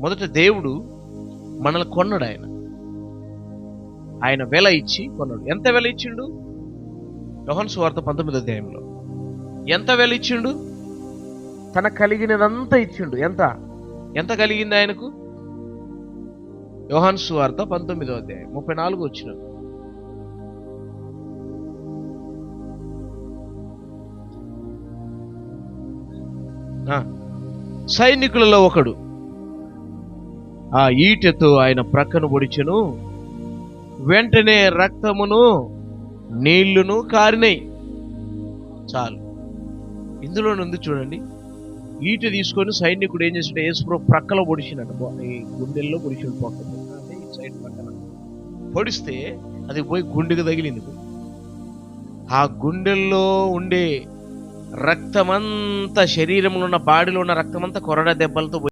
మొదట దేవుడు మనల్ని కొన్నాడు ఆయన. ఆయన వెల ఇచ్చి కొన్నాడు. ఎంత వెల ఇచ్చిండు? యోహన్ సువార్త పంతొమ్మిదో అధ్యాయంలో. ఎంత వెల ఇచ్చిండు? తన కలిగినదంతా ఇచ్చిండు. ఎంత? ఎంత కలిగింది ఆయనకు? యోహాన్ సువార్త పంతొమ్మిదో అధ్యాయం ముప్పై నాలుగు వచ్చిన. సైనికులలో ఒకడు. ఆ ఈటెతో ఆయన ప్రక్కను పొడిచెను వెంటనే రక్తమును నీళ్ళును కారినాయి చాలు. ఇందులో ఉంది చూడండి. ఈట తీసుకొని సైనికుడు ఏం చేసాడు? ఏసుప్రో ప్రక్కలో పొడిచినట్టు ఈ గుండెల్లో పొడిచాడు పక్కన. సైడ్ పక్కన. పొడిస్తే అది పోయి గుండెకు తగిలింది. ఆ గుండెల్లో ఉండే రక్తమంతా శరీరంలో ఉన్న బాడీలో ఉన్న రక్తమంతా కొరడ దెబ్బలతో పోయి